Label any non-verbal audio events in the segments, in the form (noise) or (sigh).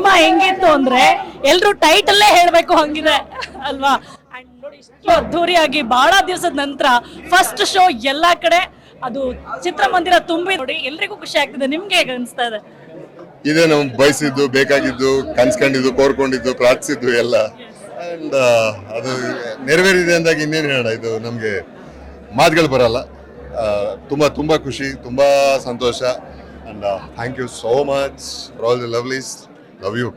Cinema ಹೆಂಗಿತ್ತು ಅಂದ್ರೆ ಎಲ್ರು ಟೈಟಲ್ಲೇ ಹೇಳ್ಬೇಕು ಹಂಗಿದೆ, ಅಲ್ವಾ? ಅಂಡ್ ನೋಡಿ ಇಷ್ಟು ಅದ್ಧೂರಿಯಾಗಿ ಬಹಳ ದಿವಸದ ನಂತರ ಫಸ್ಟ್ ಶೋ ಎಲ್ಲಾ ಕಡೆ ಅದು ಚಿತ್ರಮಂದಿರ ತುಂಬಿ ನೋಡಿ ಎಲ್ರಿಗೂ ಖುಷಿ ಆಗ್ತಿದೆ. ನಿಮ್ಗೆ ಹೇಗೆ ಅನಿಸ್ತಾ ಇದೆ? ಇದೇ, ನಾವು ಬಯಸಿದ್ದು, ಬೇಕಾಗಿದ್ದು, ಕನ್ಸ್ಕೊಂಡಿದ್ದು, ಕೋರ್ಕೊಂಡಿದ್ದು, ಪ್ರಾರ್ಥಿಸಿದ್ದು ಎಲ್ಲ. ಅಂಡ್ ಅದು ನೆರವೇರಿದೆ ಅಂದಾಗ ಇನ್ನೇನು ಹೇಳೋಣ? ಇದು ನಮಗೆ ಮಾತುಗಳು ಬರಲ್ಲ. ತುಂಬಾ ತುಂಬಾ ಖುಷಿ, ತುಂಬಾ ಸಂತೋಷ. And thank you so much for all the lovelies love you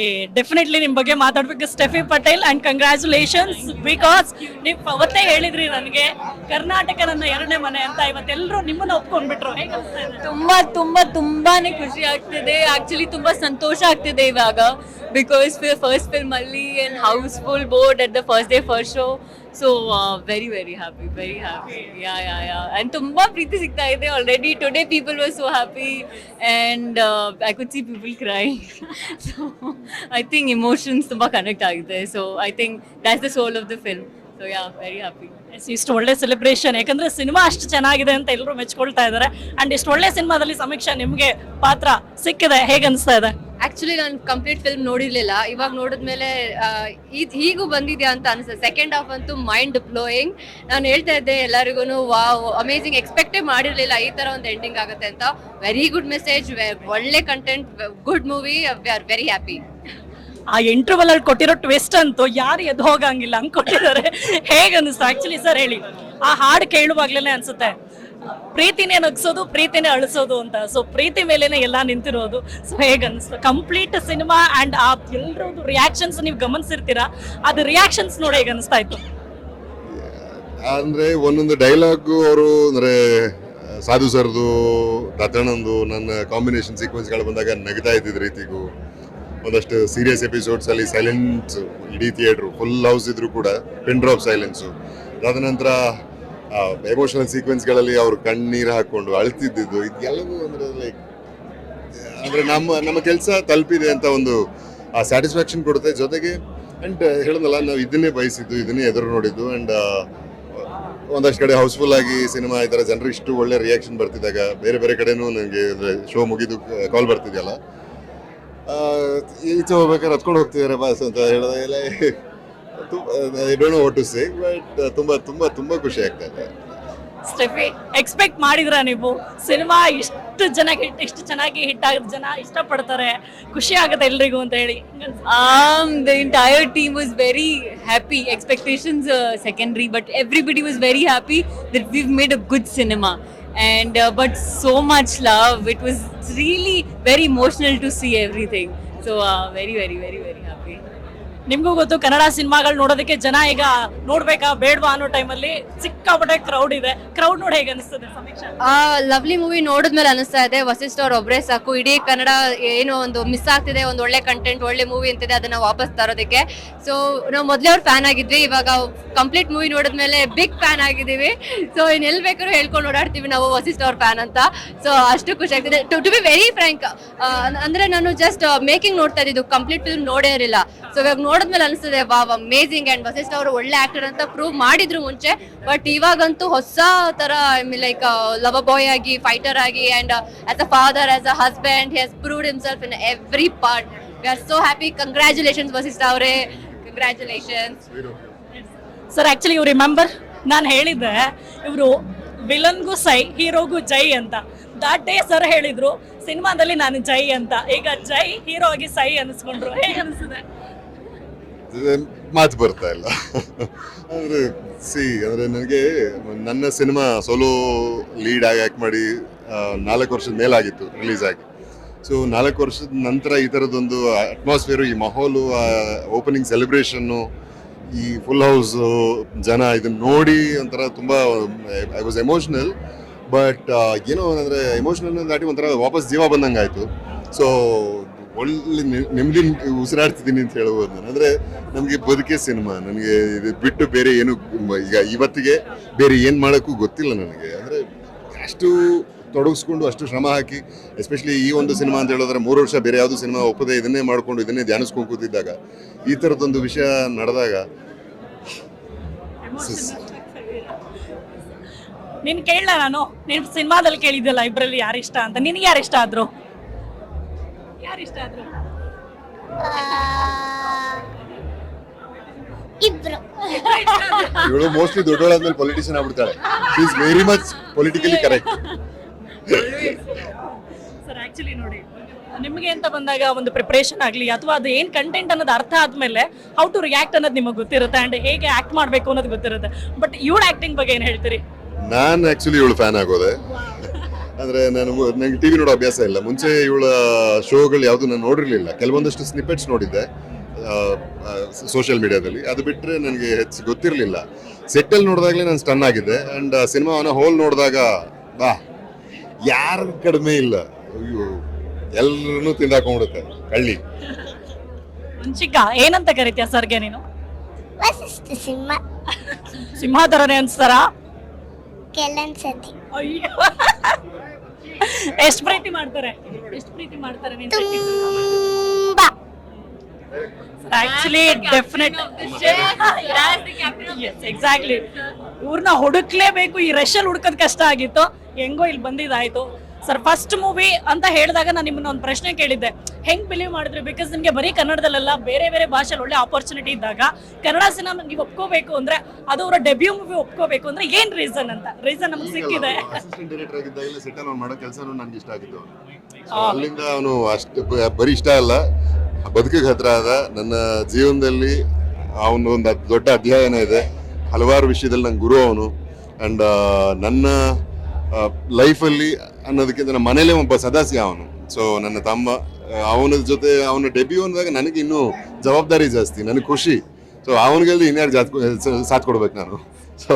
ಏ ಡೆಫಿನೆಟ್ಲಿ ನಿಮ್ಮ ಬಗ್ಗೆ ಮಾತಾಡ್ಬೇಕು. Steffi Patel and congratulations because ನೀವು ಅವತ್ತೇ ಹೇಳಿದ್ರಿ ನನಗೆ ಕರ್ನಾಟಕ ನನ್ನ ಎರಡನೇ ಮನೆ ಅಂತ ಇವತ್ತೆಲ್ಲರೂ ನಿಮ್ಮನ್ನ ಒಪ್ಕೊಂಡ್ಬಿಟ್ರು. ತುಂಬಾ ತುಂಬಾ ತುಂಬಾನೇ ಖುಷಿ ಆಗ್ತಿದೆ. ಆಕ್ಚುಲಿ ತುಂಬಾ ಸಂತೋಷ ಆಗ್ತಿದೆ ಇವಾಗ ಬಿಕಾಸ್ ಫಸ್ಟ್ ಫಿಲ್ಮ್ ಅಲ್ಲಿ and housefull board at the first day first show so very very happy very happy yeah yeah yeah and ತುಂಬ ಪ್ರೀತಿ ಸಿಗ್ತಾ ಇದೆ already today people were so happy and I could see people cry so I think emotions ತುಂಬ connect ಆಗಿದೆ so I think that's the soul of the film so yeah very happy ಇಷ್ಟು ಒಳ್ಳೆ celebration ಯಾಕಂದ್ರೆ cinema ಅಷ್ಟು ಚೆನ್ನಾಗಿದೆ ಅಂತ ಎಲ್ಲರೂ ಮೆಚ್ಕೊಳ್ತಾ ಇದ್ದಾರೆ. ಅಂಡ್ ಇಷ್ಟು ಒಳ್ಳೆ ಸಿನಿಮಾದಲ್ಲಿ ಸಮೀಕ್ಷಾ ನಿಮಗೆ ಪಾತ್ರ ಸಿಕ್ಕಿದೆ. ಹೇಗೆ ಅನಿಸ್ತಾ ಇದೆ? ಆಕ್ಚುಲಿ ನಾನು ಕಂಪ್ಲೀಟ್ ಫಿಲ್ಮ್ ನೋಡಿರ್ಲಿಲ್ಲ. ಇವಾಗ ನೋಡಿದ್ಮೇಲೆ ಇದು ಹೀಗೂ ಬಂದಿದ್ಯಾ ಅಂತ ಅನಿಸ್ತದೆ ಸೆಕೆಂಡ್ ಹಾಫ್ ಅಂತೂ ಮೈಂಡ್ ಬ್ಲೋಯಿಂಗ್ ನಾನು ಹೇಳ್ತಾ ಇದ್ದೆ ಎಲ್ಲರಿಗೂ ವಾವ್ ಅಮೇಸಿಂಗ್ ಎಕ್ಸ್ಪೆಕ್ಟೇ ಮಾಡಿರಲಿಲ್ಲ. ಈ ಥರ ಒಂದು ಎಂಡಿಂಗ್ ಆಗುತ್ತೆ ಅಂತ. ವೆರಿ ಗುಡ್ ಮೆಸೇಜ್ ಒಳ್ಳೆ content good movie we are very happy ಆ ಇಂಟರ್ವಲ್ ಅಲ್ಲಿ ಕೊಟ್ಟಿರೋ ಟ್ವಿಸ್ಟ್ ಅಂತೂ ಯಾರು ಎದ್ದು ಹೋಗಂಗಿಲ್ಲ. ಹಂಗ್ ಕೊಟ್ಟಿದ್ದಾರೆ. ಹೇಗೆ ಆಕ್ಚುಲಿ ಸರ್ ಹೇಳಿ. ಆ ಹಾಡು ಕೇಳುವಾಗ್ಲೇನೆ ಅನ್ಸುತ್ತೆ. ಪ್ರೀತಿನೇ ನಗ್ಸೋದು, ಪ್ರೀತಿನೇ ಅಳಿಸೋದು ಅಂತ. ಸೊ ಪ್ರೀತಿ ಮೇಲೇನೆ ಎಲ್ಲ ನಿಂತಿರೋದು. ಸೊ ಹೇಗೆ ಕಂಪ್ಲೀಟ್ ಸಿನಿಮಾ ಅಂಡ್ ಆ ಎಲ್ರದ್ದು ರಿಯಾಕ್ಷನ್ಸ್ ನೀವು ಗಮನಿಸಿರ್ತೀರಾ? ಅದು ರಿಯಾಕ್ಷನ್ಸ್ ನೋಡಿ ಹೇಗೆ ಅನಿಸ್ತಾ ಇತ್ತು ಅಂದ್ರೆ ಒಂದೊಂದು ಡೈಲಾಗು ಅವರು, ಅಂದ್ರೆ, ಸಾಧು ಸರ್ದು, ದತ್ತಣ್ಣಂದು ನನ್ನ ಕಾಂಬಿನೇಷನ್ ಸೀಕ್ವೆನ್ಸ್ಗಳು ಬಂದಾಗ ನಗ್ತಾ ಇದ್ದಿದ್ದ ರೀತಿಗೂ. ಒಂದಷ್ಟು ಸೀರಿಯಸ್ ಎಪಿಸೋಡ್ಸ್ ಅಲ್ಲಿ ಸೈಲೆಂಟ್ ಇಡೀ ಥಿಯೇಟ್ರು ಫುಲ್ ಹೌಸ್ ಇದ್ರು ಕೂಡ ಪಿನ್ ಡ್ರಾಪ್ ಸೈಲೆನ್ಸು ಅದಾದ ನಂತರ ಎಮೋಷನಲ್ ಸೀಕ್ವೆನ್ಸ್ಗಳಲ್ಲಿ ಅವರು ಕಣ್ಣೀರು ಹಾಕೊಂಡು ಅಳ್ತಿದ್ದಿದ್ದು, ಇದೆಲ್ಲವೂ ಅಂದ್ರೆ ಲೈಕ್ ಅಂದ್ರೆ ನಮ್ಮ ನಮ್ಮ ಕೆಲಸ ತಲುಪಿದೆ ಅಂತ ಒಂದು, ಆ ಸ್ಯಾಟಿಸ್ಫ್ಯಾಕ್ಷನ್ ಕೊಡುತ್ತೆ. ಜೊತೆಗೆ ಅಂಡ್ ಹೇಳೋದಲ್ಲ, ನಾವು ಇದನ್ನೇ ಬಯಸಿದ್ದು, ಇದನ್ನೇ ಎದುರು ನೋಡಿದ್ದು ಅಂಡ್ ಒಂದಷ್ಟು ಕಡೆ ಹೌಸ್ಫುಲ್ ಆಗಿ ಸಿನಿಮಾ ಈ ಥರ ಜನರು ಇಷ್ಟು ಒಳ್ಳೆ ರಿಯಾಕ್ಷನ್ ಬರ್ತಿದ್ದಾಗ, ಬೇರೆ ಬೇರೆ ಕಡೆನೂ ನನಗೆ ಶೋ ಮುಗಿದು ಕಾಲ್ ಬರ್ತಿದೆಯಲ್ಲ ಈಚೆ ಹೋಗ್ಬೇಕಾದ್ರೆ ಹತ್ಕೊಂಡು ಹೋಗ್ತಿದ್ದಾರೆ ಬಾಸ್ ಅಂತ ಹೇಳಿದಾಗೆಲ್ಲ I don't know what to say but ತುಂಬ ತುಂಬ ತುಂಬ ಖುಷಿ ಆಗ್ತಾ ಇದೆ ಸ್ಟೆಫಿ ಎಕ್ಸ್ಪೆಕ್ಟ್ ಮಾಡಿದ್ರ ನೀವು ಸಿನಿಮಾ ಇಷ್ಟು ಜನ ಹಿಟ್ ಇಷ್ಟು ಚೆನ್ನಾಗಿ ಹಿಟ್ ಆಗಿದ್ ಜನ ಇಷ್ಟಪಡ್ತಾರೆ ಖುಷಿ ಆಗುತ್ತೆ ಎಲ್ರಿಗೂ ಅಂತ ಹೇಳಿ Um, the entire team was very happy. Expectations uh, secondary, but everybody was very happy that we've made a good cinema. And uh, but so much love. It was really very emotional to see everything. So uh, very, very, very, very happy. ನಿಮ್ಗೂ ಗೊತ್ತು, ಕನ್ನಡ ಸಿನಿಮಾಗಳು ನೋಡೋದಕ್ಕೆ ಜನ ಈಗ ನೋಡ್ಬೇಕಾ ಬೇಡವಾ ಅನ್ನೋ ಟೈಮಲ್ಲಿ ಸಿಕ್ಕಾಪಟ್ಟೆ ಕ್ರೌಡ್ ಇದೆ. ಕ್ರೌಡ್ ನೋಡಿ ಹೇಗೆ ಅನಿಸ್ತದೆ ಸಮೀಕ್ಷಾ? ಆ ಲವ್ಲಿ ಮೂವಿ ನೋಡಿದ್ಮೇಲೆ ಅನಿಸ್ತಾ ಇದೆ, ವಸಿಷ್ಠ ಅವ್ರ ಒಬ್ಬರೇ ಸಾಕು. ಇಡೀ ಕನ್ನಡ ಏನೋ ಒಂದು ಮಿಸ್ ಆಗ್ತಿದೆ, ಒಂದು ಒಳ್ಳೆ ಕಂಟೆಂಟ್ ಒಳ್ಳೆ ಮೂವಿ ಅಂತಿದೆ, ಅದನ್ನ ವಾಪಸ್ ತರೋದಕ್ಕೆ. ಸೊ ನಾವು ಮೊದಲೇ ಅವ್ರ ಫ್ಯಾನ್ ಆಗಿದ್ವಿ, ಇವಾಗ ಕಂಪ್ಲೀಟ್ ಮೂವಿ ನೋಡಿದ್ಮೇಲೆ ಬಿಗ್ ಫ್ಯಾನ್ ಆಗಿದ್ದೀವಿ. ಸೊ ಇನ್ ಎಲ್ಲಿ ಬೇಕಾದ್ರೂ ಹೇಳ್ಕೊಂಡು ಓಡಾಡ್ತೀವಿ ನಾವು ವಸಿಷ್ಠ ಅವ್ರ ಫ್ಯಾನ್ ಅಂತ. ಸೊ ಅಷ್ಟು ಖುಷಿ ಆಗ್ತಿದೆ. To to be very frank ಅಂದ್ರೆ ನಾನು ಜಸ್ಟ್ ಮೇಕಿಂಗ್ ನೋಡ್ತಾ ಇದ್ದಿದ್ದು ಕಂಪ್ಲೀಟ್ ಫಿಲ್ಮ್ ನೋಡೇ ಇರಲಿಲ್ಲ. ಸೊ ಇವಾಗ ನೋಡಿದ್ಮೇಲೆ ಅನಿಸ್ತದೆ ವಾವ್ ಅಮೇಸಿಂಗ್ ಅಂಡ್ ವಸಿಷ್ಠ ಅವರು ಒಳ್ಳೆ ಆಕ್ಟರ್ ಅಂತ ಪ್ರೂವ್ ಮಾಡಿದ್ರು ಮುಂಚೆ. ಬಟ್ ಇವಾಗಂತೂ ಹೊಸ ತರ ಲೈಕ್ ಲವ್ ಬಾಯ್ ಆಗಿ ಫೈಟರ್ ಆಗಿ and as a father as a husband he has proved himself in every part we are so happy congratulations Vasishta ಅವರೇ. Congratulations sir actually you remember ನಾನು ಹೇಳಿದ್ದೆ, ಇವರು ವಿಲನ್ಗೂ ಸೈ ಹೀರೋಗೂ ಜೈ ಅಂತ. ದಾಟ್ ಡೇ ಸರ್ ಹೇಳಿದ್ರು, ಸಿನಿಮಾದಲ್ಲಿ ನಾನು ಜೈ ಅಂತ. ಈಗ ಜೈ ಹೀರೋ ಆಗಿ ಸೈ ಅನಿಸ್ಕೊಂಡ್ರು. ಹೇಗೆ ಅನಿಸಿದೆ ಮಾತು ಬರ್ತಾ ಇಲ್ಲ. ಅಂದರೆ ಸಿ ಅಂದರೆ ನನಗೆ ನನ್ನ ಸಿನಿಮಾ ಸೋಲೋ ಲೀಡ್ ಆಗಿ ಆ್ಯಕ್ಟ್ ಮಾಡಿ ನಾಲ್ಕು ವರ್ಷದ ಮೇಲಾಗಿತ್ತು ರಿಲೀಸ್ ಆಗಿ. ಸೊ ನಾಲ್ಕು ವರ್ಷದ ನಂತರ ಈ ಥರದೊಂದು ಅಟ್ಮಾಸ್ಫಿಯರು ಈ ಮಹೋಲು ಓಪನಿಂಗ್ ಸೆಲೆಬ್ರೇಷನ್ನು ಈ ಫುಲ್ ಹೌಸು ಜನ ಇದನ್ನ ನೋಡಿ ಒಂಥರ ತುಂಬ ಐ ವಾಸ್ ಎಮೋಷ್ನಲ್ ಬಟ್ ಏನೋ ಅಂದರೆ ಎಮೋಷ್ನಲ್ ದಾಟಿ ಒಂಥರ ವಾಪಸ್ ಜೀವ ಬಂದಂಗೆ ಆಯಿತು ಸೊ ಒಳ್ಳೆ ನೆಮ್ಮದಿ ಉಸಿರಾಡ್ತಿದ್ದೀನಿ ಅಂತ ಹೇಳ್ಬೋದು ನಾನು. ಅಂದರೆ ನಮಗೆ ಬದುಕೆ ಸಿನಿಮಾ. ನನಗೆ ಇದು ಬಿಟ್ಟು ಬೇರೆ ಏನು ಈಗ ಇವತ್ತಿಗೆ ಬೇರೆ ಏನು ಮಾಡೋಕ್ಕೂ ಗೊತ್ತಿಲ್ಲ ನನಗೆ. ಅಂದರೆ ಅಷ್ಟು ತೊಡಗಿಸ್ಕೊಂಡು ಅಷ್ಟು ಶ್ರಮ ಹಾಕಿ ಎಸ್ಪೆಷಲಿ ಈ ಒಂದು ಸಿನಿಮಾ ಅಂತ ಹೇಳಿದ್ರೆ ಮೂರು ವರ್ಷ ಬೇರೆ ಯಾವುದು ಸಿನಿಮಾ ಒಪ್ಪದೆ ಇದನ್ನೇ ಮಾಡ್ಕೊಂಡು ಇದನ್ನೇ ಧ್ಯಾನಿಸ್ಕೊಂಡು ಕೂತಿದ್ದಾಗ, ಈ ಥರದ್ದೊಂದು ವಿಷಯ ನಡೆದಾಗ ನಿನ್ ಕೇಳಲ್ಲ ನಾನು? ನೀನು ಸಿನಿಮಾದಲ್ಲಿ ಕೇಳಿದ್ದಲ್ಲ ಇಬ್ಬರಲ್ಲಿ ಯಾರು ಇಷ್ಟ ಅಂತ? ನಿನಗೆ ಯಾರು ಇಷ್ಟ ಆದ್ರು? ಯಾರು ಇಷ್ಟ ಆದ್ರು? ಇಬ್ರು. ಇವಳು ಮೋಸ್ಟ್ಲಿ ದೊಡ್ಡವಳಾದ್ಮೇಲೆ politician ಆಗ್ಬಿಡ್ತಾಳೆ. Is very much politically correct sir actually ನೋಡಿ ನಿಮಗೆ ಅಂತ ಬಂದಾಗ ಒಂದು ಪ್ರಿಪರೇಷನ್ ಆಗಲಿ ಅಥವಾ ಅದು ಏನು ಕಂಟೆಂಟ್ ಅನ್ನೋದು ಅರ್ಥ ಆದ್ಮೇಲೆ ಹೌ ಟು ರಿಯಾಕ್ಟ್ ಅನ್ನೋದು ನಿಮಗೆ ಗೊತ್ತಿರುತ್ತೆ ಆ್ಯಂಡ್ ಹೇಗೆ ಆ್ಯಕ್ಟ್ ಮಾಡಬೇಕು ಅನ್ನೋದು ಗೊತ್ತಿರುತ್ತೆ. ಬಟ್ ಇವಳ ಆಕ್ಟಿಂಗ್ ಬಗ್ಗೆ ಏನು ಹೇಳ್ತೀರಿ? ನಾನು ಆ್ಯಕ್ಚುಲಿ ಇವಳು ಫ್ಯಾನ್ ಆಗೋದೆ. ಅಂದ್ರೆ ನಾನು ನಂಗೆ ಟಿವಿ ನೋಡೋ ಅಭ್ಯಾಸ ಇಲ್ಲ. ಮುಂಚೆ ಇವಳ ಶೋಗಳು ಯಾವುದು ನಾನು ನೋಡಿರಲಿಲ್ಲ. ಕೆಲವೊಂದಷ್ಟು ಸ್ನಿಪೆಟ್ಸ್ ನೋಡಿದ್ದೆ ಸೋಷಿಯಲ್ ಮೀಡಿಯಾದಲ್ಲಿ ಅದು ಬಿಟ್ಟರೆ ನನಗೆ ಹೆಚ್ಚು ಗೊತ್ತಿರಲಿಲ್ಲ. ಸೆಟ್ಟಲ್ಲಿ ನೋಡಿದಾಗಲೇ ನಾನು ಸ್ಟನ್ ಆಗಿದ್ದೆ. ಆ್ಯಂಡ್ ಸಿನಿಮಾವನ್ನ ಹೋಲ್ ನೋಡಿದಾಗ ಬಾ ಯಾರು ಕಡಿಮೆ ಇಲ್ಲ. ಅಯ್ಯೋ ಎಲ್ಲರನ್ನೂ ತಿಂದಾಕೊಂಡ್ಬಿಡುತ್ತೆ ಕಳ್ಳಿ. ಚಿಕ್ಕ ಏನಂತ ಕರಿತೀಯ ಸರ್ಗೆ ನೀನು? ಸಿಂಹ. ಸಿಂಹ ಥರನೇ ಅನ್ಸ್ತಾರಾ? ಅಯ್ಯೋ. ಎಷ್ಟು ಪ್ರೀತಿ ಮಾಡ್ತಾರೆ? ಎಷ್ಟು ಪ್ರೀತಿ ಮಾಡ್ತಾರೆ ತುಂಬಾ. ಆಕ್ಚುಲಿ ಡೆಫಿನೆಟ್ ಎಕ್ಸಾಕ್ಟ್ಲಿ ಇವ್ರನ್ನ ಹುಡುಕ್ಲೇಬೇಕು ಈ ರಶಲ್ಲಿ ಹುಡುಕೋದ್ ಕಷ್ಟ ಆಗಿತ್ತು. ಹೆಂಗೋ ಇಲ್ಲಿ ಬಂದಿದ್ದಾಯ್ತು. ಸರ್ ಫಸ್ಟ್ ಮೂವಿ ಅಂತ ಹೇಳಿದಾಗ ನಾನು ನಿಮ್ಮನ್ನ ಒಂದು ಪ್ರಶ್ನೆ ಕೇಳಿದ್ದೆ. ಹೆಂಗ್ ಬಿಲೀವ್ ಮಾಡಿದ್ರಿ? ಬಿಕಾಸ್ ನಿಮಗೆ ಬರೀ ಕನ್ನಡದಲ್ಲೆಲ್ಲ ಬೇರೆ ಬೇರೆ ಭಾಷೆಲಿ ಒಳ್ಳೆ ಆಪರ್ಚುನಿಟಿ ಇದ್ದಾಗ ಕನ್ನಡ ಸಿನಿಮಾ ನೀವು ಒಪ್ಕೋಬೇಕು ಅಂದ್ರೆ ಅದು ಅವರ ಡೆಬ್ಯೂ ಮೂವಿ ಒಪ್ಕೋಬೇಕು ಅಂದ್ರೆ ಏನ್ ರೀಸನ್ ಅಂತ? ರೀಸನ್ ನಮ್ಗೆ ಸಿಕ್ಕಿದೆ. ಅಸಿಸ್ಟೆಂಟ್ ಡೈರೆಕ್ಟರ್ ಆಗಿದ್ದಾಗಲೇ ಸೆಟಲ್ ಅವ್ನು ಮಾಡೋ ಕೆಲಸನೂ ನನಗೆ ಇಷ್ಟ ಆಗಿದ್ದು ಅಲ್ಲಿಂದ ಅವನು ಅಷ್ಟು ಬರೀ ಇಷ್ಟ ಅಲ್ಲ ಬದುಕಿಗೆ ಹತ್ರ ಆದ. ನನ್ನ ಜೀವನದಲ್ಲಿ ಅವನು ಒಂದು ದೊಡ್ಡ ಅಧ್ಯಯನ ಇದೆ. ಹಲವಾರು ವಿಷಯದಲ್ಲಿ ನನ್ನ ಗುರು ಅವನು. ಆ್ಯಂಡ್ ನನ್ನ ಲೈಫಲ್ಲಿ ಅನ್ನೋದಕ್ಕಿಂತ ನಮ್ಮ ಮನೇಲೆ ಒಬ್ಬ ಸದಸ್ಯ ಅವನು. ಸೊ ನನ್ನ ತಮ್ಮ ಅವನ ಜೊತೆ ಅವನ ಡೆಬ್ಯೂ ಅಂದಾಗ ನನಗೆ ಇನ್ನೂ ಜವಾಬ್ದಾರಿ ಜಾಸ್ತಿ ನನಗೆ ಖುಷಿ. ಸೊ ಅವನಿಗೆ ಇನ್ಯಾರು ಜಾತ್ ಸಾಥ್ ಕೊಡ್ಬೇಕು ನಾನು. ಸೊ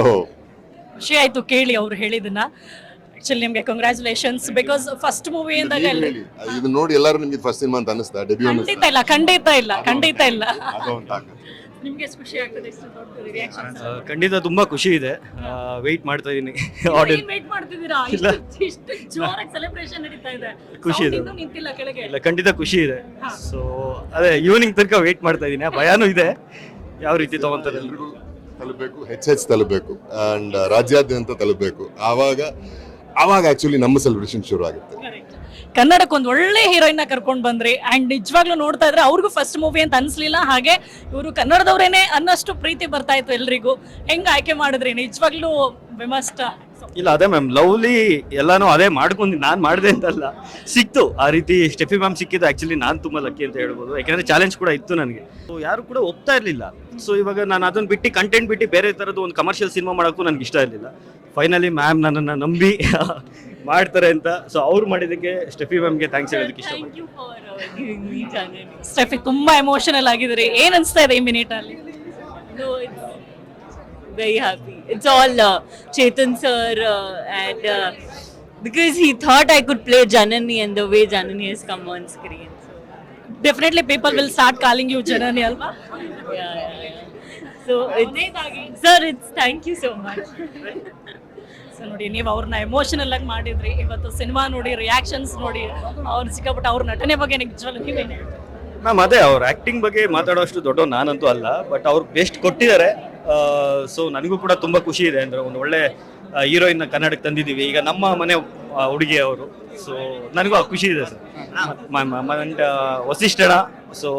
ಖುಷಿ ಆಯ್ತು ಕೇಳಿ ಅವ್ರು ಹೇಳಿದನ್ನ. ಆಕ್ಚುಲಿ ನಿಮ್ಗೆ ಕಂಗ್ರ್ಯಾಚುಲೇಷನ್ಸ್ ಬಿಕಾಸ್ ಫಸ್ಟ್ ಮೂವಿ ಅಂದಾಗ ಹೇಳಿ ಇದು ನೋಡಿ ಎಲ್ಲರೂ ನಿಮಗೆ ಫಸ್ಟ್ ಸಿನಿಮಾ ಅಂತ ಅನಿಸ್ತಾ ಡೆಬ್ಯೂ ಖಂಡಿತ ಇಲ್ಲ ಖಂಡಿತ ಇಲ್ಲ ಖಂಡಿತ ಇಲ್ಲ. ನಿಮ್ಗೆ ಎಷ್ಟು ಖುಷಿ ಆಗ್ತದೆ ದೊಡ್ಡ ರಿಯಾಕ್ಷನ್ ಆ, ಖಂಡಿತ ತುಂಬಾ ಖುಷಿ ಇದೆ. ವೆಯ್ಟ್ ಮಾಡ್ತಾ ಇದ್ದೀನಿ ಆಡಿಯನ್ಸ್ ವೇಟ್ ಮಾಡ್ತಿದ್ದೀರಾ? (laughs) ಇಲ್ಲ. ಇಷ್ಟು- ಇಷ್ಟು ಜೋರಾಗಿ ಸೆಲೆಬ್ರೇಷನ್ ನಡೀತಾ ಇದೆ. ಖುಷಿ ಇದೆ. ಇನ್ನೂ ನಿಂತಿಲ್ಲ ಕೆಳಗೆ. ಇಲ್ಲ ಖಂಡಿತ ಖುಷಿ ಇದೆ. ಸೊ ಅದೇ ಈವ್ನಿಂಗ್ ತನಕ ವೆಯ್ಟ್ ಮಾಡ್ತಾ ಇದೀನಿ. ಆ ಭಯನೂ ಇದೆ. ಯಾವ ರೀತಿ ತಗೊಂತಾರೆ? ಎಲ್ರಿಗೂ ತಲುಪಬೇಕು ಹೆಚ್ಚು ತಲುಪಬೇಕು. ಅಂಡ್ ರಾಜ್ಯಾದ್ಯಂತ ತಲುಪಬೇಕು. ಆವಾಗ ಆವಾಗ ಆಕ್ಚುಲಿ ನಮ್ಮ ಸೆಲೆಬ್ರೇಷನ್ ಶುರು ಆಗುತ್ತೆ ಕನ್ನಡಕ್ಕೆ ಒಂದು ಒಳ್ಳೆ ಹೀರೋಯಿನ್ ಕರ್ಕೊಂಡು ಬಂದ್ರಿ. ಅಂಡ್ ನಿಜವಾಗ್ಲೂ ನೋಡ್ತಾ ಇದ್ರೆ ಅವ್ರಿಗೂ ಫಸ್ಟ್ ಮೂವಿ ಅಂತ ಅನಿಸ್ಲಿಲ್ಲ. ಹಾಗೆ ಇವರು ಕನ್ನಡದವರೇನೆ ಅನ್ನಷ್ಟು ಪ್ರೀತಿ ಬರ್ತಾ ಇತ್ತು ಎಲ್ರಿಗೂ. ಹೆಂಗ್ ಆಯ್ಕೆ ಮಾಡಿದ್ರಿ? ನಿಜವಾಗ್ಲೂ ವಿಮಷ್ಟ ಇಲ್ಲ, ಅದೇ ಮ್ಯಾಮ್ ಲವ್ಲಿ ಎಲ್ಲಾನು ಅದೇ ಮಾಡ್ಕೊಂಡು ನಾನು ಮಾಡಿದೆ ಅಂತಲ್ಲ. ಸಿಕ್ತು. ಆ ರೀತಿ ಸ್ಟೆಫಿ ಮ್ಯಾಮ್ ಸಿಕ್ಕಿದ್ದು ಆ್ಯಕ್ಚುಲಿ ನಾನು ತುಂಬಾ ಲಕ್ಕಿ ಅಂತ ಹೇಳ್ಬೋದು. ಯಾಕಂದ್ರೆ ಚಾಲೆಂಜ್ ಕೂಡ ಇತ್ತು ನನಗೆ. ಸೊ ಯಾರು ಕೂಡ ಒಪ್ತಾ ಇರಲಿಲ್ಲ. ಸೊ ಇವಾಗ ನಾನು ಅದನ್ನ ಬಿಟ್ಟು ಕಂಟೆಂಟ್ ಬಿಟ್ಟು ಬೇರೆ ಥರದ್ದು ಒಂದು ಕಮರ್ಷಿಯಲ್ ಸಿನಿಮಾ ಮಾಡೋಕ್ಕೂ ನನಗೆ ಇಷ್ಟ ಇರಲಿಲ್ಲ. ಫೈನಲಿ ಮ್ಯಾಮ್ ನನ್ನನ್ನು ನಂಬಿ ಮಾಡ್ತಾರೆ ಅಂತ. ಸೊ ಅವ್ರು ಮಾಡಿದ್ದಕ್ಕೆ ಸ್ಟೆಫಿ ಮ್ಯಾಮ್ಗೆ ಥ್ಯಾಂಕ್ಸ್ ಹೇಳೋದಕ್ಕೆ ಇಷ್ಟ you for uh, giving me Steffi ತುಂಬಾ ಎಮೋಷನಲ್ ಆಗಿದ್ರಿ ಏನ್ ಅನ್ಸ್ತಾ ಇದೆ ಈ ಮಿನಿಟ್ ಅಲ್ಲಿ? No it's very happy. It's all Chetan sir and uh, and uh, because he thought I could play Janani and the way Janani has come on screen. So, definitely people will start calling you Janani ಅಲ್ವಾ yeah, sir it's thank you so it's (laughs) ನೋಡಿ, ನೀವು ಅವ್ರನ್ನ emotional ಆಗಿ ಮಾಡಿದ್ರಿ. ಇವತ್ತು cinema ನೋಡಿ reactions ನೋಡಿ, ಅವ್ರು ಸಿಕ್ಕಾಪಟ್ಟೆ ಅವ್ರ ನಟನೆ ಬಗ್ಗೆ ನಿಜವಾಗ್ಲೂ ನೀವೇನು ಮ್ಯಾಮ್, ಅದೇ ಅವ್ರ ಆಕ್ಟಿಂಗ್ ಬಗ್ಗೆ ಮಾತಾಡೋಷ್ಟು ದೊಡ್ಡ ನಾನಂತೂ ಅಲ್ಲ ಬಟ್ ಅವ್ರು ಬೆಸ್ಟ್ ಕೊಟ್ಟಿದ್ದಾರೆ. ಸೊ ನನಗೂ ಕೂಡ ತುಂಬಾ ಖುಷಿ ಇದೆ. ಅಂದರೆ ಒಂದು ಒಳ್ಳೆ ಹೀರೋಯಿನ್ನ ಕನ್ನಡಕ್ಕೆ ತಂದಿದ್ದೀವಿ. ಈಗ ನಮ್ಮ ಮನೆ ಹುಡುಗಿ ಅವರು ಸೊ ನನಗೂ ಆ ಖುಷಿ ಇದೆ ಸರ್. ವಸಿಷ್ಠಣ ಸೊ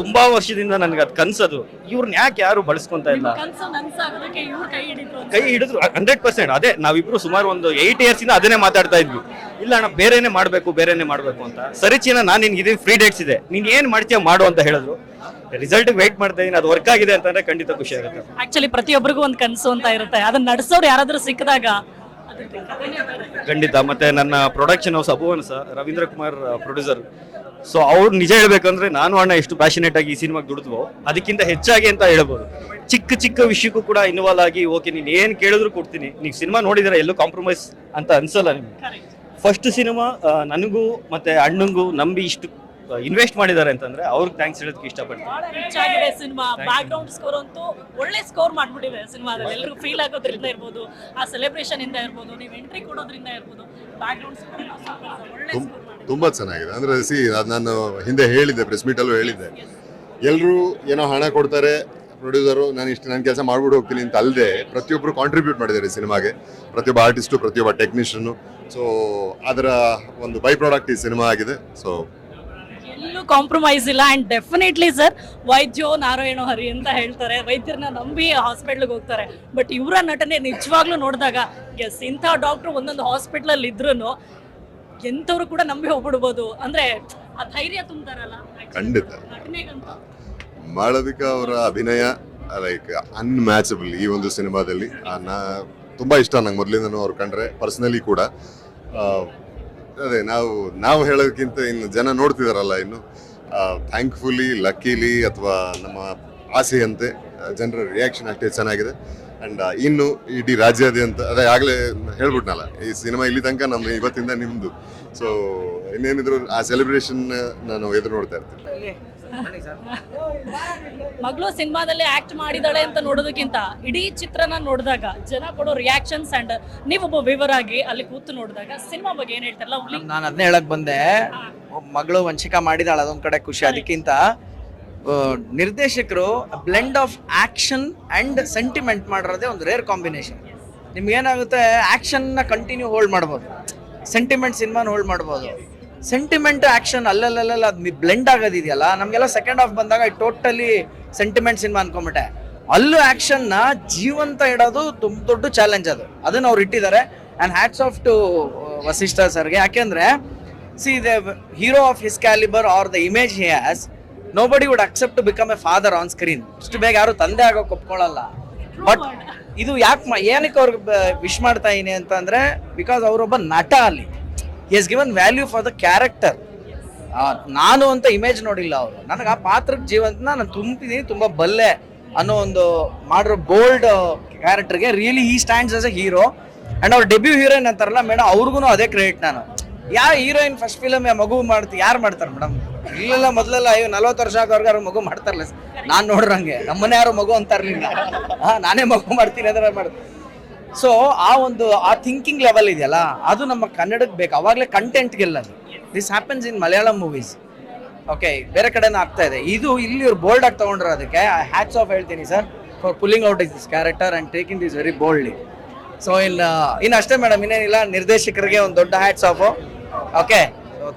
ತುಂಬಾ ವರ್ಷದಿಂದ ನನಗೆ ಅದು ಕನ್ಸದು. ಇವ್ರನ್ನ ಯಾಕೆ ಯಾರು ಬಳಸ್ಕೊಂತ ಇಲ್ಲ? ಕೈ ಹಿಡಿದ್ರು ಹಂಡ್ರೆಡ್ ಪರ್ಸೆಂಟ್. ಅದೇ ನಾವಿಬ್ರು ಸುಮಾರು ಒಂದು ಏಟ್ ಇಯರ್ಸ್ ಇಂದ ಅದನ್ನೇ ಮಾತಾಡ್ತಾ ಇದ್ವಿ. ಇಲ್ಲ ಅಣ್ಣ ಬೇರೆನೆ ಮಾಡಬೇಕು ಬೇರೆನೆ ಮಾಡಬೇಕು ಅಂತ. ಸರಿ ಚೀನ ನಾನು ನಿನ್ಗೆ ಇದೇ ಫ್ರೀ ಡೇಟ್ಸ್ ಇದೆ. ನೀನ್ ಏನ್ ಮಾಡ್ತೀಯ ಮಾಡು ಅಂತ ಹೇಳಿದ್ರು. ರಿಸಲ್ಟ್ ವೇಟ್ ಮಾಡ್ತಾ ಇದೀನಿ. ಅದು ವರ್ಕ್ ಆಗಿದೆ ಅಂತಂದ್ರೆ ಖಂಡಿತ ಖುಷಿ ಆಗುತ್ತೆ. ಆಕ್ಚುಲಿ ಪ್ರತಿಯೊಬ್ಬರಿಗೂ ಒಂದು ಕನಸು ಅಂತ ಇರುತ್ತೆ. ಅದನ್ನ ನಡೆಸೋರು ಯಾರಾದ್ರೂ ಸಿಕ್ಕಿದಾಗ. ಖಂಡಿತ. ಮತ್ತೆ ನನ್ನ production house Abhuvan sir Ravindra Kumar producer so ಅವ್ರು ನಿಜ ಹೇಳ್ಬೇಕಂದ್ರೆ ನಾನು ಅಣ್ಣ ಎಷ್ಟು ಪ್ಯಾಷನೇಟ್ ಆಗಿ ಈ ಸಿನಿಮಾಗೆ ದುಡಿದ್ವೋ ಅದಕ್ಕಿಂತ ಹೆಚ್ಚಾಗಿ ಅಂತ ಹೇಳ್ಬೋದು. ಚಿಕ್ಕ ಚಿಕ್ಕ ವಿಷಯಕ್ಕೂ ಕೂಡ ಇನ್ವಾಲ್ವ್ ಆಗಿ ಓಕೆ ನೀನು ಏನು ಕೇಳಿದ್ರು ಕೊಡ್ತೀನಿ. ನೀವು ಸಿನಿಮಾ ನೋಡಿದ್ರೆ ಎಲ್ಲೂ ಕಾಂಪ್ರಮೈಸ್ ಅಂತ ಅನ್ಸಲ್ಲ ನಿಮ್ಗೆ. ಫಸ್ಟ್ ಸಿನಿಮಾ ನನಗೂ ಮತ್ತೆ ಅಣ್ಣಂಗೂ ನಂಬಿ ಇಷ್ಟು ಇನ್ವೆಸ್ಟ್ ಮಾಡಿದ್ದಾರೆ ಅಂತಂದ್ರೆ ಅವ್ರಿಗೆ ಥ್ಯಾಂಕ್ಸ್ ಹೇಳೋದಕ್ಕೆ ಇಷ್ಟಪಡ್ತೀನಿ. ಬಹಳ ರಿಚ್ ಆಗಿದೆ ಸಿನಿಮಾ ಬ್ಯಾಕ್ ಗ್ರೌಂಡ್ ಸ್ಕೋರ್ ಅಂತೂ ಒಳ್ಳೆ ಸ್ಕೋರ್ ಮಾಡ್ಬಿಟ್ಟಿದೆ ಸಿನಿಮಾದಲ್ಲಿ. ಎಲ್ಲರೂ ಫೀಲ್ ಆಗೋದ್ರಿಂದ ಇರ್ಬೋದು ಆ ಸೆಲೆಬ್ರೇಷನ್ ಇಂದ ಇರ್ಬೋದು ನೀವು ಎಂಟ್ರಿ ಕೊಡೋದ್ರಿಂದ ಇರ್ಬೋದು ಬ್ಯಾಕ್ ಗ್ರೌಂಡ್ ಸ್ಕೋರ್ ಒಳ್ಳೆ ಸ್ಕೋರ್ ತುಂಬಾ ಚೆನ್ನಾಗಿದೆ. ಅಂದ್ರೆ ಸಿ ಅದು ನಾನು ಹಿಂದೆ ಹೇಳಿದ್ದೆ ಪ್ರೆಸ್ ಮೀಟಲ್ಲೂ ಹೇಳಿದ್ದೆ. ಎಲ್ಲರೂ ಏನೋ ಹಣ ಕೊಡ್ತಾರೆ ಪ್ರೊಡ್ಯೂಸರು ನಾನು ಇಷ್ಟು ನನ್ನ ಕೆಲಸ ಮಾಡ್ಬಿಟ್ಟು ಹೋಗ್ತೀನಿ ಅಂತ ಅಲ್ಲದೆ ಪ್ರತಿಯೊಬ್ಬರು ಕಾಂಟ್ರಿಬ್ಯೂಟ್ ಮಾಡಿದ್ದಾರೆ ಸಿನಿಮಾಗೆ. ಪ್ರತಿಯೊಬ್ಬ ಆರ್ಟಿಸ್ಟು ಪ್ರತಿಯೊಬ್ಬ ಟೆಕ್ನಿಷಿಯನ್ನು ಸೊ ಅದರ ಒಂದು ಬೈ ಪ್ರಾಡಕ್ಟ್ ಈ ಸಿನಿಮಾ ಆಗಿದೆ. ಸೊ ಕಾಂಪ್ರಮೈಸ್ ಇಲ್ಲ. ಆ್ಯಂಡ್ ಡೆಫಿನೆಟ್ಲಿ ಸರ್ ವೈದ್ಯೋ ನಾರಾಯಣೋ ಹರಿ ಅಂತ ಹೇಳ್ತಾರೆ. ವೈದ್ಯರನ್ನ ನಂಬಿ ಹಾಸ್ಪಿಟ್ಲಿಗೆ ಹೋಗ್ತಾರೆ. ಬಟ್ ಇವರ ನಟನೆ ನಿಜವಾಗ್ಲೂ ನೋಡಿದಾಗ ಎಸ್ ಇಂಥ ಡಾಕ್ಟ್ರು ಒಂದೊಂದು ಹಾಸ್ಪಿಟ್ಲಲ್ಲಿ ಇದ್ರೂ ಎಂಥವ್ರು ಕೂಡ ನಂಬಿ ಹೋಗ್ಬಿಡ್ಬೋದು. ಅಂದರೆ ಆ ಧೈರ್ಯ ತುಂಬ್ತಾರಲ್ಲ. ಖಂಡಿತ. ಮಾಳವಿಕಾ ಅವರ ಅಭಿನಯ ಲೈಕ್ ಅನ್ಮ್ಯಾಚಬಲ್ ಈ ಒಂದು ಸಿನಿಮಾದಲ್ಲಿ. ನಾ ತುಂಬ ಇಷ್ಟ ನಂಗೆ ಮೊದಲಿಂದನೂ ಅವ್ರು ಕಂಡ್ರೆ ಪರ್ಸ್ನಲಿ ಕೂಡ. ಅದೇ, ನಾವು ನಾವು ಹೇಳೋದಕ್ಕಿಂತ ಇನ್ನು ಜನ ನೋಡ್ತಿದಾರಲ್ಲ ಇನ್ನು. ಥ್ಯಾಂಕ್ಫುಲಿ ಲಕ್ಕಿಲಿ ಅಥವಾ ನಮ್ಮ ಆಸೆಯಂತೆ ಜನರ ರಿಯಾಕ್ಷನ್ ಅಷ್ಟೇ ಚೆನ್ನಾಗಿದೆ. ಅಂಡ್ ಇನ್ನು ಇಡೀ ರಾಜ್ಯಾದ್ಯಂತ, ಅದೇ ಆಗಲೇ ಹೇಳ್ಬಿಟ್ನಲ್ಲ, ಈ ಸಿನಿಮಾ ಇಲ್ಲಿ ತನಕ ನಮ್ಮ ಇವತ್ತಿಂದ ನಿಮ್ಮದು ಸೊ ಇನ್ನೇನಿದ್ರು ಆ ಸೆಲೆಬ್ರೇಷನ್ ನಾನು ಎದುರು ನೋಡ್ತಾ ಇರ್ತೀನಿ ಮಗಳು ಸಿನಿಮಾದಲ್ಲಿ ಆಕ್ಟ್ ಮಾಡಿದಾಳೆ ಅಂತ ನೋಡೋದಕ್ಕಿಂತ ಇಡೀ ಚಿತ್ರನ ನೋಡಿದಾಗ ಜನ ಕೊಡೋ ರಿಯಾಕ್ಷನ್ಸ್ ಅಂಡ್ ನೀವೊಬ್ಬ ವಿವರ್ ಆಗಿ ಅಲ್ಲಿ ಕೂತು ನೋಡಿದಾಗ ಸಿನಿಮಾ ಬಗ್ಗೆ ಏನ್ ಹೇಳ್ತಾರಲ್ಲ ನಾನು ಅದನ್ನೇ ಹೇಳಕ್ ಬಂದೆ. ಮಗಳು ವಂಚಿಕಾ ಮಾಡಿದಾಳ ಅದೊಂದ್ ಕಡೆ ಖುಷಿ. ಅದಕ್ಕಿಂತ ನಿರ್ದೇಶಕರು blend of action and sentiment ಮಾಡಿರೋದೇ ಒಂದು ರೇರ್ ಕಾಂಬಿನೇಷನ್ ನಿಮ್ಗೆ ಏನಾಗುತ್ತೆ ಆಕ್ಷನ್ನ ಕಂಟಿನ್ಯೂ ಹೋಲ್ಡ್ ಮಾಡ್ಬೋದು. ಸೆಂಟಿಮೆಂಟ್ ಸಿನಿಮಾನ ಹೋಲ್ಡ್ ಮಾಡ್ಬೋದು. ಸೆಂಟಿಮೆಂಟ್ ಆಕ್ಷನ್ ಅಲ್ಲಲ್ಲಲ್ಲ ಅದು ಬ್ಲೆಂಡ್ ಆಗೋದಿದೆಯಲ್ಲ? ನಮಗೆಲ್ಲ ಸೆಕೆಂಡ್ ಹಾಫ್ ಬಂದಾಗ ಟೋಟಲಿ ಸೆಂಟಿಮೆಂಟ್ ಸಿನಿಮಾ ಅನ್ಕೊಂಬಿಟ್ಟೆ ಅಲ್ಲೂ ಆಕ್ಷನ್ನ ಜೀವಂತ ಇಡೋದು ತುಂಬ ದೊಡ್ಡ ಚಾಲೆಂಜ್ ಅದು. ಅದನ್ನು ಅವ್ರು ಇಟ್ಟಿದ್ದಾರೆ. And hats off to Vasishta ಸರ್ಗೆ. ಯಾಕೆಂದ್ರೆ see the hero of his calibre or the image he has nobody would accept to become a father on screen ಇಷ್ಟು ಬೇಗ ಯಾರು ತಂದೆ ಆಗೋಕೆ ಒಪ್ಕೊಳ್ಳಲ್ಲ ಬಟ್ ಇದು ಯಾಕೆ ಏನಕ್ಕೆ ಅವ್ರಿಗೆ ವಿಶ್ ಮಾಡ್ತಾ ಇದೀನಿ ಅಂತಂದರೆ ಬಿಕಾಸ್ ಅವರೊಬ್ಬ ನಟ ಅಲ್ಲಿ. Has given value for the character ನಾನು ಅಂತ ಇಮೇಜ್ ನೋಡಿಲ್ಲ ಅವರು. ನನಗೆ ಆ ಪಾತ್ರಕ್ಕೆ ಜೀವಂತನ ನಾನು ತುಂಬಿದೀನಿ, ತುಂಬ ಬಲ್ಲೆ ಅನ್ನೋ ಒಂದು ಮಾಡಿರೋ ಬೋಲ್ಡ್ ಕ್ಯಾರೆಕ್ಟರ್ಗೆ ರಿಯಲಿ ಈ stands as a hero and ಅವ್ರ ಡೆಬ್ಯೂ ಹೀರೋಯಿನ್ ಅಂತಾರಲ್ಲ ಮೇಡಮ್ ಅವ್ರಿಗೂ ಅದೇ ಕ್ರೆಡಿಟ್ ನಾನು. ಯಾವ ಹೀರೋಯಿನ್ ಫಸ್ಟ್ ಫಿಲಮ್ ಮಗು ಮಾಡ್ತಿ, ಯಾರು ಮಾಡ್ತಾರೆ ಮೇಡಮ್ ಇಲ್ಲೆಲ್ಲ ಮೊದಲೆಲ್ಲ ಅಯ್ಯೋ, ನಲ್ವತ್ತು ವರ್ಷ ಆಗೋರ್ಗೆ ಯಾರು ಮಗು ಮಾಡ್ತಾರಲ್ಲ ನಾನು ನೋಡ್ರಂಗೆ. ನಮ್ಮನೆ ಯಾರು ಮಗು ಅಂತ ಇರಲಿಲ್ಲ ಹಾಂ ನಾನೇ ಮಗು ಮಾಡ್ತೀನಿ ಅಂದ್ರೆ ಮಾಡ್ ಸೊ ಆ ಒಂದು, ಆ ಥಿಂಕಿಂಗ್ ಲೆವೆಲ್ ಇದೆಯಲ್ಲ, ಅದು ನಮ್ಮ ಕನ್ನಡಕ್ಕೆ ಬೇಕು. ಅವಾಗಲೇ content ಗೆಲ್ಲದು. This happens in Malayalam movies okay ಬೇರೆ ಕಡೆನೂ ಆಗ್ತಾ ಇದೆ. ಇದು ಇಲ್ಲಿ ಇವ್ರು ಬೋಲ್ಡ್ ಆಗಿ ತೊಗೊಂಡ್ರೆ ಅದಕ್ಕೆ. ಹ್ಯಾಟ್ಸ್ ಆಫ್ ಹೇಳ್ತೀನಿ sir for pulling out is this character and taking this very boldly so ಇನ್ನು ಇನ್ನು ಅಷ್ಟೇ ಮೇಡಮ್ ಇನ್ನೇನಿಲ್ಲ. ನಿರ್ದೇಶಕರಿಗೆ ಒಂದು ದೊಡ್ಡ hats off okay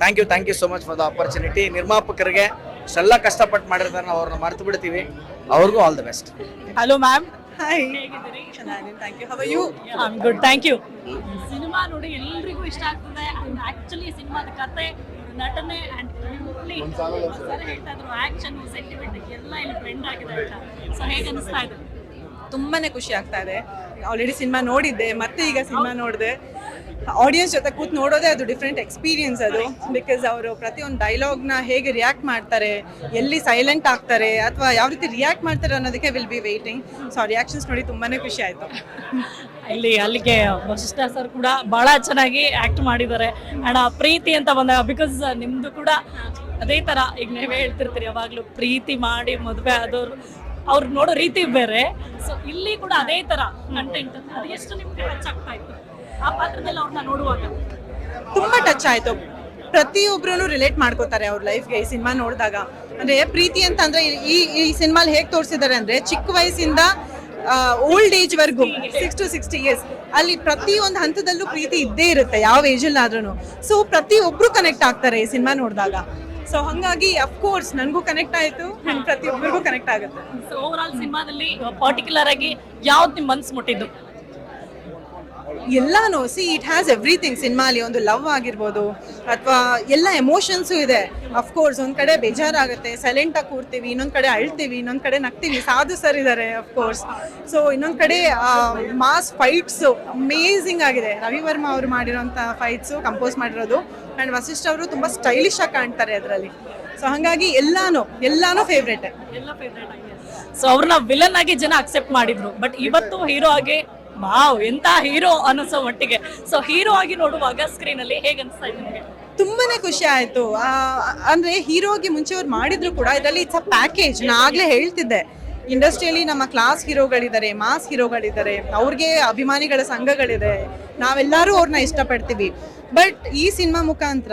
thank you thank you so much for the opportunity ನಿರ್ಮಾಪಕರಿಗೆ ಇಷ್ಟೆಲ್ಲ ಕಷ್ಟಪಟ್ಟು ಮಾಡಿರ್ತಾರೆ ನಾವು ಅವ್ರನ್ನ ಮರ್ತು ಬಿಡ್ತೀವಿ. ಅವ್ರಿಗೂ all the best hello ma'am hi ಚೆನ್ನಾಗಿ thank you how are you I'm good thank you cinema ನೋಡಿ ಎಲ್ಲರಿಗೂ ಇಷ್ಟ ಆಗ್ತದೆ. ಆಕ್ಚುಲಿ ಸಿನಿಮಾದ ಕತೆ ನಟನೆ ಅಂಡ್ ಹೇಳ್ತಾ ಇದ್ರು ಆ್ಯಕ್ಷನ್ ಸೆಂಟಿಮೆಂಟ್ ಎಲ್ಲ ಇಲ್ಲಿ ಟ್ರೆಂಡ್ ಆಗಿದೆ ಅಂತ. ಸೊ ಹೇಗೆ ಅನಿಸ್ತಾ ಇದೆ? ತುಂಬಾನೇ ಖುಷಿ ಆಗ್ತಾ ಇದೆ. ಆಲ್ರೆಡಿ ಸಿನಿಮಾ ನೋಡಿದ್ದೆ. ಮತ್ತೆ ಈಗ ಸಿನಿಮಾ ನೋಡಿದೆ. ಆಡಿಯನ್ಸ್ ಜೊತೆ ಕೂತ್ ನೋಡೋದೇ ಅದು ಡಿಫ್ರೆಂಟ್ ಎಕ್ಸ್ಪೀರಿಯನ್ಸ್ ಅದು. ಬಿಕಾಸ್ ಅವರು ಪ್ರತಿಯೊಂದು ಡೈಲಾಗ್ನ ಹೇಗೆ ರಿಯಾಕ್ಟ್ ಮಾಡ್ತಾರೆ, ಎಲ್ಲಿ ಸೈಲೆಂಟ್ ಆಗ್ತಾರೆ, ಅಥವಾ ಯಾವ ರೀತಿ ರಿಯಾಕ್ಟ್ ಮಾಡ್ತಾರೆ ಅನ್ನೋದಕ್ಕೆ will be waiting so reactions ನೋಡಿ ತುಂಬಾ ಖುಷಿ ಆಯಿತು. ಇಲ್ಲಿ ಅಲ್ಲಿಗೆ ವಸಿಷ್ಠ ಸರ್ ಕೂಡ ಬಹಳ ಚೆನ್ನಾಗಿ ಆ್ಯಕ್ಟ್ ಮಾಡಿದ್ದಾರೆ. ಆ್ಯಂಡ್ ಆ ಪ್ರೀತಿ ಅಂತ ಬಂದಾಗ ಬಿಕಾಸ್ ನಿಮ್ಮದು ಕೂಡ ಅದೇ ಥರ ಈಗ ನೀವೇ ಹೇಳ್ತಿರ್ತೀರಿ ಯಾವಾಗಲೂ ಪ್ರೀತಿ ಮಾಡಿ ಮದುವೆ ಆದವರು, ಅವ್ರು ನೋಡೋ ರೀತಿ ಬೇರೆ. ಸೊ ಇಲ್ಲಿ ಕೂಡ ಅದೇ ಥರ ಕಂಟೆಂಟ್ ಅದು ಎಷ್ಟು ನಿಮಗೆ ಟಚ್ ಆಗ್ತಾ ಇತ್ತು? ಆ ಪಾತ್ರದಲ್ಲಿ ಅವ್ರನ್ನ ನೋಡುವಾಗ? ತುಂಬಾ ಟಚ್ ಆಯ್ತು. ಪ್ರತಿಯೊಬ್ರು ರಿಲೇಟ್ ಮಾಡ್ಕೋತಾರೆ ಅವ್ರ ಲೈಫ್ಗೆ ಈ ಸಿನಿಮಾ ನೋಡಿದಾಗ. ಅಂದ್ರೆ ಪ್ರೀತಿ ಅಂತ ಅಂದ್ರೆ ಈ ಈ ಸಿನಿಮಾಲ್ ಹೇಗೆ ತೋರಿಸಿದ್ದಾರೆ ಅಂದ್ರೆ ಚಿಕ್ಕ ವಯಸ್ಸಿಂದ ಓಲ್ಡ್ ಏಜ್ ವರ್ಗೂ ಸಿಕ್ಸ್ ಟು ಸಿಕ್ಸ್ಟಿ ಇಯರ್ಸ್ ಅಲ್ಲಿ ಪ್ರತಿಯೊಂದು ಹಂತದಲ್ಲೂ ಪ್ರೀತಿ ಇದ್ದೇ ಇರುತ್ತೆ ಯಾವ ಏಜಲ್ಲಿ ಆದ್ರೂ ಸೊ ಪ್ರತಿಯೊಬ್ರು ಕನೆಕ್ಟ್ ಆಗ್ತಾರೆ ಈ ಸಿನಿಮಾ ನೋಡಿದಾಗ. ಸೊ ಹಂಗಾಗಿ ಅಫ್ಕೋರ್ಸ್ ನನಗೂ ಕನೆಕ್ಟ್ ಆಯ್ತು ಪ್ರತಿ ಪ್ರತಿಯೊಬ್ಬರಿಗೂ ಕನೆಕ್ಟ್ ಆಗುತ್ತೆ. ಸೊ ಓವರ್ ಆಲ್ ಸಿನಿಮಾದಲ್ಲಿ ಪರ್ಟಿಕ್ಯುಲರ್ ಆಗಿ ಯಾವ್ದು ನಿಮ್ ಮನ್ಸು ಮುಟ್ಟಿದ್ದು? ಎಲ್ಲಾನು ಸಿ ಇಟ್ ಹ್ಯಾಸ್ ಎವ್ರಿಥಿಂಗ್ ಸಿನಿಮಾಲಿ ಒಂದು ಲವ್ ಆಗಿರ್ಬೋದು, ಅಥವಾ ಎಲ್ಲ ಎಮೋಷನ್ಸು ಇದೆ. ಅಫ್ಕೋರ್ಸ್ ಒಂದು ಕಡೆ ಬೇಜಾರಾಗುತ್ತೆ ಸೈಲೆಂಟಾಗಿ ಕೂರ್ತೀವಿ, ಇನ್ನೊಂದು ಕಡೆ ಅಳ್ತೀವಿ, ಇನ್ನೊಂದು ಕಡೆ ನಗ್ತೀವಿ. ಸಾಧು ಸರ್ ಇದ್ದಾರೆ ಅಫ್ಕೋರ್ಸ್ ಸೊ ಇನ್ನೊಂದು ಕಡೆ ಮಾಸ್ ಫೈಟ್ಸು ಅಮೇಝಿಂಗ್ ಆಗಿದೆ. ರವಿ ವರ್ಮಾ ಅವರು ಮಾಡಿರೋಂಥ ಫೈಟ್ಸು ಕಂಪೋಸ್ ಮಾಡಿರೋದು. ಆ್ಯಂಡ್ ವಸಿಷ್ಠ ಅವರು ತುಂಬ ಸ್ಟೈಲಿಶ್ ಆಗಿ ಕಾಣ್ತಾರೆ ಅದರಲ್ಲಿ. ಸೊ ಹಾಗಾಗಿ ಎಲ್ಲಾನು ಎಲ್ಲಾನು ಫೇವ್ರೇಟೆ ಸೊ ಅವ್ರನ್ನ ವಿಲನ್ ಆಗಿ ಜನ ಅಕ್ಸೆಪ್ಟ್ ಮಾಡಿದ್ರು. ಬಟ್ ಇವತ್ತು ಹೀರೋ ಆಗಿ ವಾವ್ ಎಂತ ಹೀರೋ ಅನ್ನಿಸೋ ಮಟ್ಟಿಗೆ. ಸೊ ಹೀರೋ ಆಗಿ ನೋಡುವಾಗ ಸ್ಕ್ರೀನ್ ಅಲ್ಲಿ ಹೇಗೆ ಅನಿಸ್ತಾ ಇದೆ ನಿಮಗೆ? ತುಂಬಾನೇ ಖುಷಿ ಆಯ್ತು. ಆ, ಅಂದ್ರೆ ಹೀರೋಗೆ ಮುಂಚೆ ಅವ್ರು ಮಾಡಿದ್ರು ಕೂಡ ಇದರಲ್ಲಿ ಇಟ್ಸ್ ಅ ಪ್ಯಾಕೇಜ್ ನಾ ಆಗ್ಲೇ ಹೇಳ್ತಿದ್ದೆ. ಇಂಡಸ್ಟ್ರಿಯಲ್ಲಿ ನಮ್ಮ ಕ್ಲಾಸ್ ಹೀರೋಗಳಿದ್ದಾರೆ ಮಾಸ್ ಹೀರೋಗಳಿದ್ದಾರೆ ಅವ್ರಿಗೆ ಅಭಿಮಾನಿಗಳ ಸಂಘಗಳಿದೆ. ನಾವೆಲ್ಲರೂ ಅವ್ರನ್ನ ಇಷ್ಟಪಡ್ತೀವಿ. ಬಟ್ ಈ ಸಿನಿಮಾ ಮುಖಾಂತರ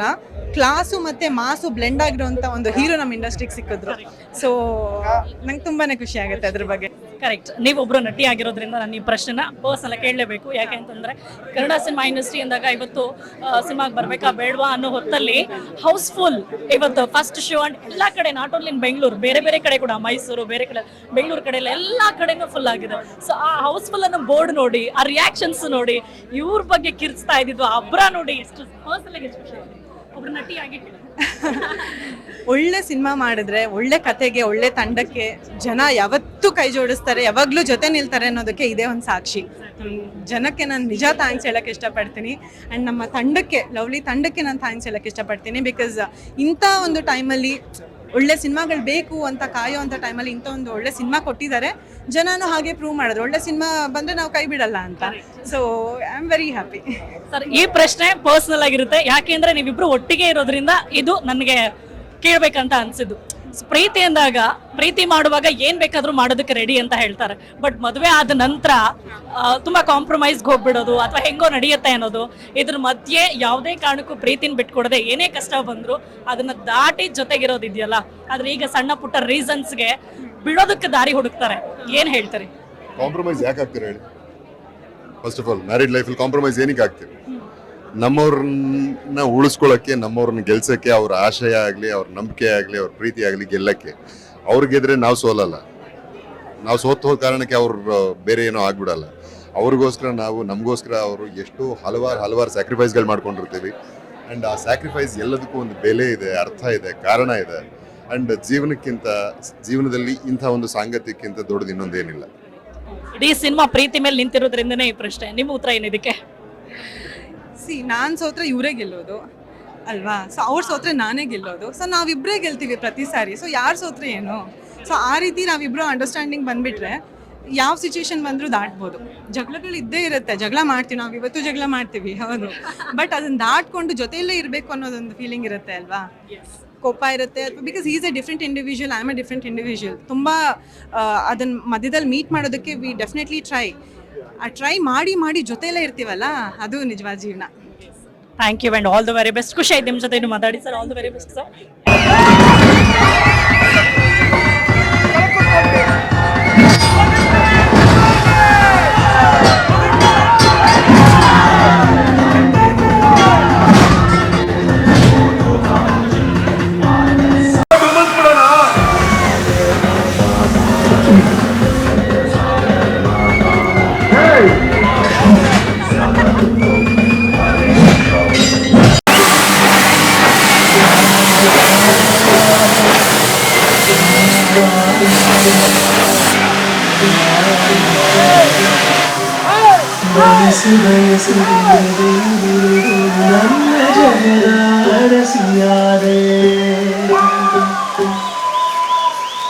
ಕ್ಲಾಸು ಮತ್ತೆ ಮಾಸು ಬ್ಲೆಂಡ್ ಆಗಿರುವಂತ ಒಂದು ಹೀರೋ ನಮ್ಮ ಇಂಡಸ್ಟ್ರಿಗೆ ಸಿಕ್ಕಿದ್ರು. ಸೊ ನಂಗೆ ತುಂಬಾನೇ ಖುಷಿ ಆಗುತ್ತೆ ಅದ್ರ ಬಗ್ಗೆ. ಕರೆಕ್ಟ್ ನೀವೊಬ್ರು ನಟಿ ಆಗಿರೋದ್ರಿಂದ ನಾನು ಈ ಪ್ರಶ್ನೆನ ಪರ್ಸನಲ್ ಕೇಳಲೇಬೇಕು. ಯಾಕೆ ಅಂತಂದ್ರೆ, ಕನ್ನಡ ಸಿನಿಮಾ ಇಂಡಸ್ಟ್ರಿ ಅಂದಾಗ ಇವತ್ತು ಸಿನಿಮಾಗೆ ಬರ್ಬೇಕಾ ಬೇಡವಾ ಅನ್ನೋ ಹೊತ್ತಲ್ಲಿ ಹೌಸ್ಫುಲ್ ಇವತ್ತು ಫಸ್ಟ್ ಶೋ ಅಂಡ್ ಎಲ್ಲ ಕಡೆ ನಾಟ್ ಓನ್ಲಿ ಇನ್ ಬೆಂಗಳೂರು ಬೇರೆ ಬೇರೆ ಕಡೆ ಕೂಡ ಮೈಸೂರು ಬೇರೆ ಕಡೆ ಬೆಂಗಳೂರು ಕಡೆ ಎಲ್ಲ ಎಲ್ಲ ಕಡೆನೂ ಫುಲ್ ಆಗಿದೆ. ಸೊ ಆ ಹೌಸ್ಫುಲ್ ಅನ್ನೋ ಬೋರ್ಡ್ ನೋಡಿ, ಆ ರಿಯಾಕ್ಷನ್ಸ್ ನೋಡಿ, ಇವ್ರ ಬಗ್ಗೆ ಕಿರ್ಚ್ತಾ ಇದ್ದಿದ್ದು ಅಬ್ರ ನೋಡಿ ಎಷ್ಟು ಪರ್ಸನಲ್ ಎಷ್ಟು ಒಳ್ಳೆ ಸಿನಿಮಾ ಮಾಡಿದ್ರೆ, ಒಳ್ಳೆ ಕತೆಗೆ, ಒಳ್ಳೆ ತಂಡಕ್ಕೆ ಜನ ಯಾವತ್ತೂ ಕೈ ಜೋಡಿಸ್ತಾರೆ, ಯಾವಾಗ್ಲೂ ಜೊತೆ ನಿಲ್ತಾರೆ ಅನ್ನೋದಕ್ಕೆ ಇದೇ ಒಂದು ಸಾಕ್ಷಿ. ಜನಕ್ಕೆ ನಾನು ನಿಜ ಥ್ಯಾಂಕ್ಸ್ ಹೇಳಕ್ ಇಷ್ಟಪಡ್ತೀನಿ. ಆ್ಯಂಡ್ ನಮ್ಮ ತಂಡಕ್ಕೆ, ಲವ್ಲಿ ತಂಡಕ್ಕೆ ನಾನು ಥ್ಯಾಂಕ್ಸ್ ಹೇಳಕ್ ಇಷ್ಟಪಡ್ತೀನಿ ಬಿಕಾಸ್ ಇಂಥ ಒಂದು ಟೈಮಲ್ಲಿ ಒಳ್ಳೆ ಸಿನಿಮಾಗಳು ಬೇಕು ಅಂತ ಕಾಯೋ ಅಂತ ಟೈಮಲ್ಲಿ ಇಂಥ ಒಂದು ಒಳ್ಳೆ ಸಿನಿಮಾ ಕೊಟ್ಟಿದ್ದಾರೆ. ಜನನು ಹಾಗೆ ಪ್ರೂವ್ ಮಾಡಿದ್ರು. ಒಳ್ಳೆ ಸಿನಿಮಾ ಬಂದ್ರೆ ನಾವು ಕೈ ಬಿಡಲ್ಲ ಅಂತ. So I am very happy sir ಈ ಪ್ರಶ್ನೆ ಪರ್ಸನಲ್ ಆಗಿರುತ್ತೆ. ಯಾಕೆಂದ್ರೆ ನೀವಿಬ್ರು ಒಟ್ಟಿಗೆ ಇರೋದ್ರಿಂದ ಇದು ನನಗೆ ಕೇಳ್ಬೇಕಂತ ಅನ್ಸಿದ್ದು. ಪ್ರೀತಿ ಅಂದಾಗ, ಪ್ರೀತಿ ಮಾಡುವಾಗ ಏನ್ ಬೇಕಾದ್ರೂ ಮಾಡೋದಕ್ಕೆ ರೆಡಿ ಅಂತ ಹೇಳ್ತಾರೆ. ಬಟ್ ಮದುವೆ ಆದ ನಂತರ ತುಂಬಾ ಕಾಂಪ್ರಮೈಸ್ಗೆ ಹೋಗ್ಬಿಡೋದು ಅಥವಾ ಹೆಂಗೋ ನಡೆಯುತ್ತೆ ಅನ್ನೋದು, ಇದ್ರ ಮಧ್ಯೆ ಯಾವುದೇ ಕಾರಣಕ್ಕೂ ಪ್ರೀತಿನ ಬಿಟ್ಕೊಡದೆ ಏನೇ ಕಷ್ಟ ಬಂದ್ರು ಅದನ್ನ ದಾಟಿ ಜೊತೆಗಿರೋದಿದೆಯಲ್ಲ ಆದ್ರೆ ಈಗ ಸಣ್ಣ ಪುಟ್ಟ ರೀಸನ್ಸ್ಗೆ ಬಿಡೋದಕ್ಕೆ ದಾರಿ ಹುಡುಕ್ತಾರೆ. ಏನ್ ಹೇಳ್ತಾರೆ? ಕಾಂಪ್ರಮೈಸ್ ಯಾಕೆ ಆಗ್ತೀರಾ ಹೇಳಿ? ಫಸ್ಟ್ ಆಫ್ ಆಲ್ ಮ್ಯಾರಿಡ್ ಲೈಫಲ್ಲಿ ಕಾಂಪ್ರಮೈಸ್ ಏನಕ್ಕೆ ಆಗ್ತೀವಿ ನಮ್ಮವ್ರನ್ನ ಉಳಿಸ್ಕೊಳ್ಳೋಕ್ಕೆ ನಮ್ಮವ್ರನ್ನ ಗೆಲ್ಸೋಕ್ಕೆ, ಅವ್ರ ಆಶಯ ಆಗಲಿ, ಅವ್ರ ನಂಬಿಕೆ ಆಗಲಿ, ಅವ್ರ ಪ್ರೀತಿ ಆಗಲಿ ಗೆಲ್ಲಕ್ಕೆ. ಅವ್ರು ನಾವು ಸೋಲಲ್ಲ. ನಾವು ಸೋತು ಹೋದ ಕಾರಣಕ್ಕೆ ಅವ್ರು ಬೇರೆ ಏನೋ ಆಗ್ಬಿಡಲ್ಲ. ಅವ್ರಿಗೋಸ್ಕರ ನಾವು, ನಮಗೋಸ್ಕರ ಅವರು ಎಷ್ಟು ಹಲವಾರು ಹಲವಾರು ಸ್ಯಾಕ್ರಿಫೈಸ್ಗಳು ಮಾಡ್ಕೊಂಡಿರ್ತೀವಿ. ಆ್ಯಂಡ್ ಆ ಸ್ಯಾಕ್ರಿಫೈಸ್ ಎಲ್ಲದಕ್ಕೂ ಒಂದು ಬೆಲೆ ಇದೆ, ಅರ್ಥ ಇದೆ, ಕಾರಣ ಇದೆ. ಆ್ಯಂಡ್ ಜೀವನಕ್ಕಿಂತ, ಜೀವನದಲ್ಲಿ ಇಂಥ ಒಂದು ಸಾಂಗತ್ಯಕ್ಕಿಂತ ದೊಡ್ಡದು ಇನ್ನೊಂದೇನಿಲ್ಲ. ಇಡೀ ಸಿನಿಮಾ ಪ್ರೀತಿ ಮೇಲೆ ನಿಂತಿರೋದ್ರಿಂದನೇ ಈ ಪ್ರಶ್ನೆ. ನಿಮ್ಮ ಉತ್ತರ ಏನಿದಕ್ಕೆ? ಸಿ ನಾನು ಸೋತ್ರೆ ಇವರೇ ಗೆಲ್ಲೋದು ಅಲ್ವಾ? ಸೊ ಅವ್ರು ಸೋತ್ರೆ ನಾನೇ ಗೆಲ್ಲೋದು. ಸೊ ನಾವಿಬ್ಬರೇ ಗೆಲ್ತೀವಿ ಪ್ರತಿ ಸಾರಿ. ಸೊ ಯಾರು ಸೋತ್ರೆ ಏನು? ಸೊ ಆ ರೀತಿ ನಾವಿಬ್ಬರು ಅಂಡರ್ಸ್ಟ್ಯಾಂಡಿಂಗ್ ಬಂದ್ಬಿಟ್ರೆ ಯಾವ ಸಿಚುವೇಶನ್ ಬಂದರೂ ದಾಟ್ಬೋದು. ಜಗಳಗಳು ಇದ್ದೇ ಇರುತ್ತೆ. ಜಗಳ ಮಾಡ್ತೀವಿ ನಾವು ಇವತ್ತು ಜಗಳ ಮಾಡ್ತೀವಿ ಹೌದು. ಬಟ್ ಅದನ್ನ ದಾಟ್ಕೊಂಡು ಜೊತೆಯಲ್ಲೇ ಇರಬೇಕು ಅನ್ನೋದೊಂದು ಫೀಲಿಂಗ್ ಇರುತ್ತೆ ಅಲ್ವಾ? ಕೋಪ ಇರುತ್ತೆ because is a different individual I am a different individual ತುಂಬ ಅದನ್ನ ಮಧ್ಯದಲ್ಲಿ ಮೀಟ್ ಮಾಡೋದಕ್ಕೆ ವಿ ಡೆಫಿನೆಟ್ಲಿ ಟ್ರೈ ಆ ಟ್ರೈ ಮಾಡಿ ಮಾಡಿ ಜೊತೆಯಲ್ಲೇ ಇರ್ತೀವಲ್ಲ? ಅದು ನಿಜವಾದ ಜೀವನ. Thank you and all the very best ಖುಷಿ ಆಯ್ತು ನಿಮ್ಮ ಜೊತೆ ಮಾತಾಡಿ sir. All the very best sir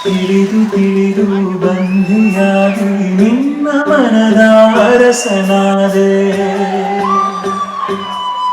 ತಿಳಿದು ತಿಳಿದು ಬಂಧಿಯಾಗಿ ನಿನ್ನ ಮನದ ಅರಸನಾದೆ